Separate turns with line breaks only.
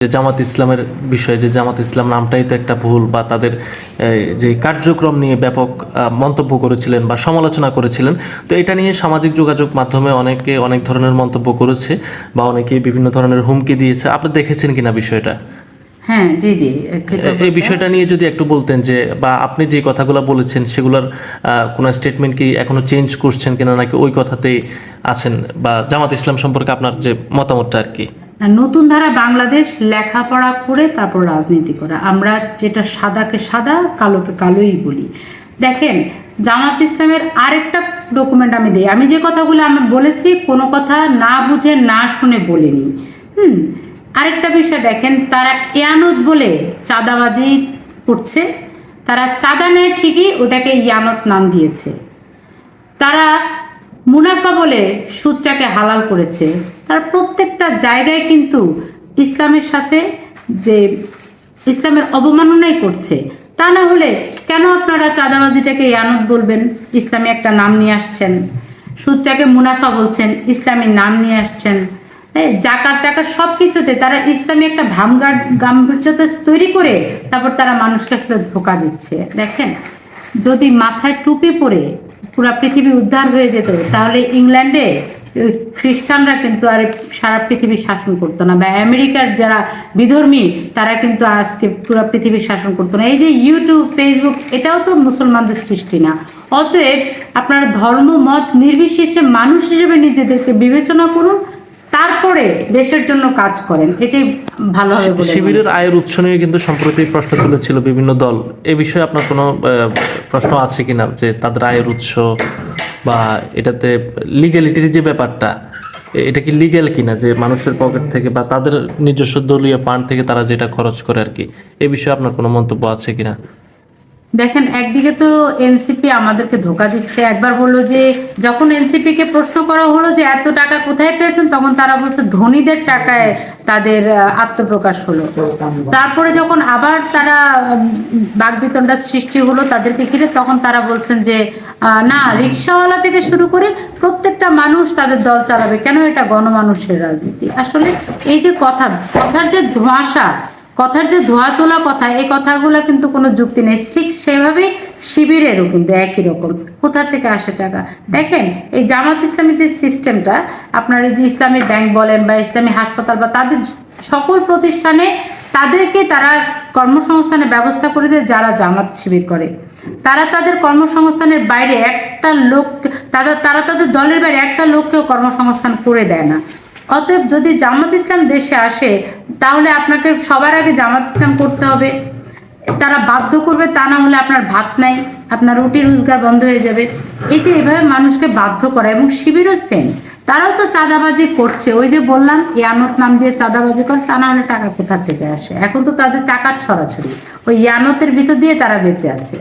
যে জামাত ইসলামের বিষয়ে যে জামাত ইসলাম নামটাই তো একটা ভুল বা তাদের যে কার্যক্রম নিয়ে ব্যাপক মন্তব্য করেছিলেন বা সমালোচনা করেছিলেন তো এটা নিয়ে সামাজিক যোগাযোগ মাধ্যমে অনেকে অনেক ধরনের মন্তব্য করেছে বা অনেকে বিভিন্ন ধরনের হুমকি দিয়েছে। আপনি দেখেছেন কিনা বিষয়টা?
হ্যাঁ জি জি
এই বিষয়টা নিয়ে যদি একটু বলতেন যে বা আপনি যে কথাগুলো বলেছেন সেগুলোর আহ, কোনো স্টেটমেন্ট কি এখনও চেঞ্জ করছেন কিনা নাকি ওই কথাতেই আছেন বা জামাত ইসলাম সম্পর্কে আপনার যে মতামতটা আর কি?
নতুন ধারা বাংলাদেশ, লেখাপড়া করে তারপর রাজনীতি করা। আমরা যেটা সাদাকে সাদা, কালোকে কালোই বলি। দেখেন, জামাত ইসলামের আরেকটা ডকুমেন্ট আমি দিই। আমি যে কথাগুলো আমি বলেছি, কোনো কথা না বুঝে, না শুনে বলিনি। হুম? আরেকটা বিষয় দেখেন, তারা ইয়ানত বলে চাঁদাবাজি করছে। তারা চাঁদা নেয় ঠিকই, ওটাকে ইয়ানত নাম দিয়েছে। তারা মুনাফা বলে সুদটাকে হালাল করেছে। তার প্রত্যেকটা জায়গায় কিন্তু ইসলামের সাথে যে ইসলামের অবমাননাই করছে, তা না হলে কেন আপনারা চাঁদাবাজিটাকে ইয়ানত বলবেন? ইসলামী একটা নাম নিয়ে আসছেন। সুদটাকে মুনাফা বলছেন ইসলামের নাম নিয়ে আসছেন। জাকাত টাকার সব কিছুতে তারা ইসলামী একটা ভামগার গাম্ভীর্যতা তৈরি করে তারপর তারা মানুষকে আসলে ধোকা দিচ্ছে। দেখেন, যদি মাথায় টুপি পরে পুরা পৃথিবী উদ্ধার হয়ে যেত। তাহলে ইংল্যান্ডে খ্রিস্টানরা কিন্তু আর সারা পৃথিবী শাসন করতো না। বা আমেরিকার যারা বিধর্মী, তারা কিন্তু আজকে পুরা পৃথিবী শাসন করতো না। এই যে ইউটিউব, ফেসবুক, এটাও তো মুসলমানদের সৃষ্টি না। অতএব আপনার ধর্ম, মত নির্বিশেষে মানুষ হিসেবে নিজেদেরকে বিবেচনা করুন তারপরে দেশের জন্য কাজ করেন। এটাই ভালো হবে বলে
শিবিরের আয়ের উৎস নিয়ে কিন্তু সম্প্রতি প্রশ্ন তুলেছিল বিভিন্ন দল। এ বিষয়ে আপনার কোনো প্রশ্ন আছে কিনা যে তাদের আয়ের উৎস বা এটাতে লিগ্যালিটির যে ব্যাপারটা এটা কি লিগ্যাল কিনা? যে মানুষের পকেট থেকে বা তাদের নিজস্ব দলীয় ফান্ড থেকে তারা যেটা খরচ করে আর কি এ বিষয়ে আপনার কোনো মন্তব্য আছে কিনা?
দেখেন, একদিকে তো এনসিপি আমাদেরকে ধোকা দিচ্ছে। একবার বলল যে, যখন এনসিপি কে প্রশ্ন করা হলো যে, এত টাকা কোথায় পেয়েছেন? তখন তারা বলছে, ধনীদের টাকায় তাদের আত্মপ্রকাশ হলো। তারপরে যখন আবার তারা বাগবিতণ্ডা সৃষ্টি হলো তাদেরকে ঘিরে, তখন তারা বলছেন যে না, রিক্সাওয়ালা থেকে শুরু করে প্রত্যেকটা মানুষ তাদের দল চালাবে। কেন এটা গণমানুষের রাজনীতি? আসলে এই যে কথা, কথার যে ধোঁয়াশা কথার যে ধোয়া তোলা কথা, এই কথাগুলো কিন্তু কোনো যুক্তি নেই। ঠিক সেভাবেই শিবিরেরও কিন্তু একই রকম। কোথা থেকে আসে টাকা? দেখেন, এই জামাত ইসলামী যে সিস্টেমটা, আপনার যে ইসলামী ব্যাংক বলেন বা ইসলামী হাসপাতাল বা তাদের সকল প্রতিষ্ঠানে তাদেরকে তারা কর্মসংস্থানের ব্যবস্থা করে দেয় যারা জামাত শিবির করে। তারা তাদের কর্মসংস্থানের বাইরে একটা লোক, তারা তারা তাদের দলের বাইরে একটা লোককেও কর্মসংস্থান করে দেয় না। অতএব যদি জামাত ইসলাম দেশে আসে, তাহলে আপনাকে সবার আগে জামাত ইসলাম করতে হবে। তারা বাধ্য করবে, তা না হলে আপনার ভাত নাই, আপনার রুটি রোজগার বন্ধ হয়ে যাবে। এই যে এভাবে মানুষকে বাধ্য করা এবং শিবিরও সেম তারাও তো চাঁদাবাজি করছে। ওই যে বললাম, ইয়ানত নাম দিয়ে চাঁদাবাজি করে, তা না হলে টাকা কোথা থেকে আসে? এখন তো তাদের টাকার ছড়াছড়ি। ওই ইয়ানতের ভিতর দিয়ে তারা বেঁচে আছে।